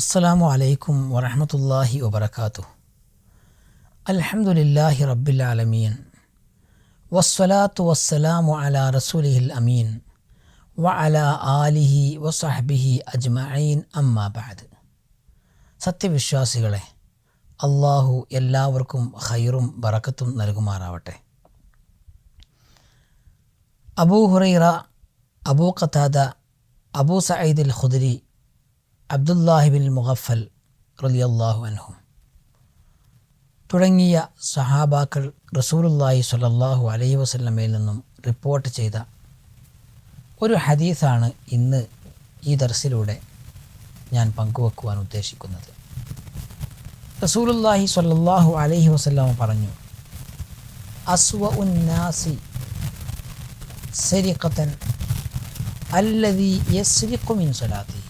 അസ്സലാമു അലൈക്കും വറഹമത്തല്ലാഹി വബർക്കാത്തു അലഹമുല്ലാഹി റബ്ബിൽ വസ്വലാത്തു വസ്സലാമു അല റസൂലിഹിൽ അമീൻ. വ അല ആലിഹി വസഹബിഹി അജ്മഈൻ അമ്മാബാദ് സത്യവിശ്വാസികളെ അള്ളാഹു എല്ലാവർക്കും ഹൈറും ബറക്കത്തും നൽകുമാറാവട്ടെ. Abu Hurairah Abu Qatada Abu Saeed Khudri Abdullah ibn Mughaffal റലിയല്ലാഹു അൻഹു. തുടങ്ങിയ സഹാബാക്കൾ റസൂലുല്ലാഹി സ്വല്ലല്ലാഹു അലൈഹി വസ്ലമയിൽ നിന്നും റിപ്പോർട്ട് ചെയ്ത ഒരു ഹദീസാണ് ഇന്ന് ഈ ദർസിലൂടെ ഞാൻ പങ്കുവെക്കുവാൻ ഉദ്ദേശിക്കുന്നത്. റസൂലുല്ലാഹി സ്വല്ലല്ലാഹു അലൈഹി വസല്ലം പറഞ്ഞു അസ്വ ഉന്നാസി സരിഖത്തൻ അല്ലതി യസ്രിഖു മിൻ സ്വലാത്തി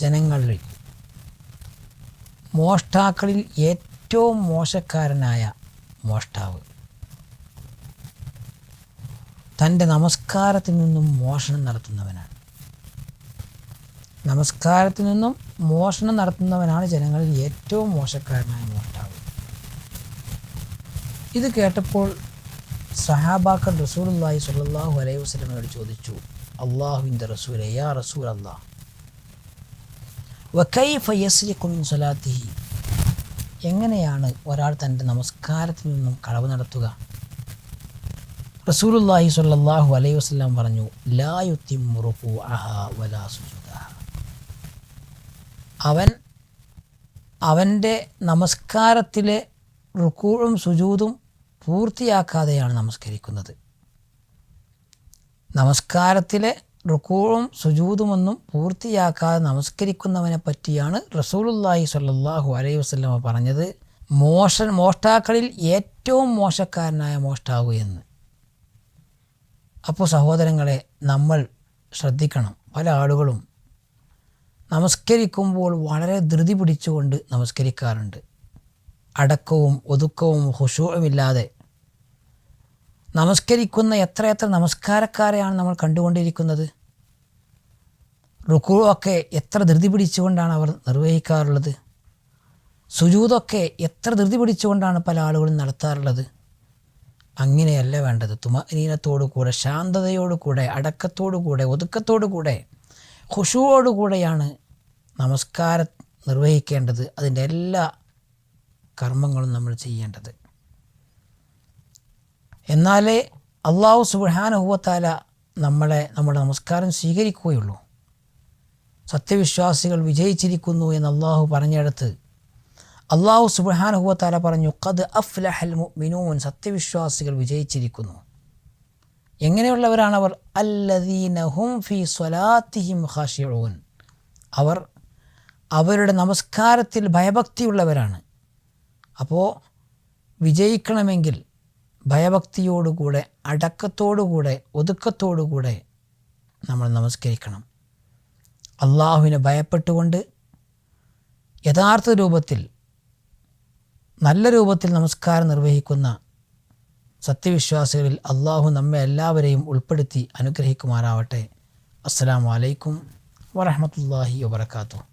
ജനങ്ങളിൽ മോഷ്ടാക്കളിൽ ഏറ്റവും മോശക്കാരനായ മോഷ്ടാവ്. തന്റെ നമസ്കാരത്തിൽ നിന്നും മോഷണം നടത്തുന്നവനാണ്. നമസ്കാരത്തിൽ നിന്നും മോഷണം നടത്തുന്നവനാണ് ജനങ്ങളിൽ ഏറ്റവും മോശക്കാരനായ മോഷ്ടാവ്. ഇത് കേട്ടപ്പോൾ സഹാബാക്കർ റസൂലുള്ളാഹി സ്വല്ലല്ലാഹു അലൈഹി വസല്ലമയോട് ചോദിച്ചു അള്ളാഹുവിന്റെ റസൂലെ യാ റസൂൽ അള്ളാഹ് വക്കൈഫ യസ്രിഖു മിൻ സ്വലാത്തിഹി. എങ്ങനെയാണ് ഒരാൾ തന്റെ നമസ്കാരത്തിൽ നിന്നും കളവ് നടത്തുക? റസൂലുള്ളാഹി സ്വല്ലല്ലാഹു അലൈഹി വസ്ലാം പറഞ്ഞു ലാ യുത്തിമ്മു വലാ അവൻ അവന്റെ നമസ്കാരത്തിലെ റുക്കൂഴും സുജൂതും പൂർത്തിയാക്കാതെയാണ് നമസ്കരിക്കുന്നത്. നമസ്കാരത്തിലെ റുക്കൂഴും സുജൂതുമൊന്നും പൂർത്തിയാക്കാതെ നമസ്കരിക്കുന്നവനെ പറ്റിയാണ് റസൂലുല്ലാഹി സ്വല്ലല്ലാഹു അലൈഹി വസ്ലമ പറഞ്ഞത്. മോശ മോഷ്ടാക്കളിൽ ഏറ്റവും മോശക്കാരനായ മോഷ്ടാവു എന്ന്. അപ്പോൾ സഹോദരങ്ങളെ നമ്മൾ ശ്രദ്ധിക്കണം. പല ആളുകളും നമസ്കരിക്കുമ്പോൾ വളരെ ധൃതി പിടിച്ചുകൊണ്ട് നമസ്കരിക്കാറുണ്ട്. അടക്കവും ഒതുക്കവും ഹുഷുവുമില്ലാതെ നമസ്കരിക്കുന്ന എത്രയെത്ര നമസ്കാരക്കാരെയാണ് നമ്മൾ കണ്ടുകൊണ്ടിരിക്കുന്നത്? റുക്കുവൊക്കെ എത്ര ധൃതി പിടിച്ചുകൊണ്ടാണ് അവർ നിർവഹിക്കാറുള്ളത്? സുജൂതൊക്കെ എത്ര ധൃതി പിടിച്ചുകൊണ്ടാണ് പല ആളുകളും നടത്താറുള്ളത്? അങ്ങനെയല്ല വേണ്ടത്. തുമനീനത്തോടു കൂടെ ശാന്തതയോടു കൂടെ അടക്കത്തോടു കൂടെ ഒതുക്കത്തോടു കൂടെ ഹുഷുവോടുകൂടെയാണ് നമസ്കാരം നിർവഹിക്കേണ്ടത്. അതിന്റെ എല്ലാ കർമ്മങ്ങളും നമ്മൾ ചെയ്യേണ്ടത്. എന്നാലേ അള്ളാഹു സുബാനുഭവത്താല നമ്മളെ നമ്മുടെ നമസ്കാരം സ്വീകരിക്കുകയുള്ളൂ. സത്യവിശ്വാസികൾ വിജയിച്ചിരിക്കുന്നു എന്ന് അള്ളാഹു പറഞ്ഞെടുത്ത് അള്ളാഹു സുബാനുഭവത്താല പറഞ്ഞു ഖദ് അഫ്ലഹൽ മിനൂൻ സത്യവിശ്വാസികൾ വിജയിച്ചിരിക്കുന്നു. എങ്ങനെയുള്ളവരാണവർ? അല്ലദീനഹും ഫി സ്വലാത്തിഹിം ഹാഷിയോൻ അവർ അവരുടെ നമസ്കാരത്തിൽ ഭയഭക്തിയുള്ളവരാണ്. അപ്പോൾ വിജയിക്കണമെങ്കിൽ ഭയഭക്തിയോടുകൂടെ അടക്കത്തോടുകൂടെ ഒതുക്കത്തോടുകൂടെ നമ്മൾ നമസ്കരിക്കണം. അള്ളാഹുവിനെ ഭയപ്പെട്ടുകൊണ്ട് യഥാർത്ഥ രൂപത്തിൽ നല്ല രൂപത്തിൽ നമസ്കാരം നിർവഹിക്കുന്ന സത്യവിശ്വാസികളിൽ അള്ളാഹു നമ്മെ എല്ലാവരെയും ഉൾപ്പെടുത്തി അനുഗ്രഹിക്കുമാറാവട്ടെ. അസ്സാം വലൈക്കും വറഹമത്തല്ലാഹി വാത്തു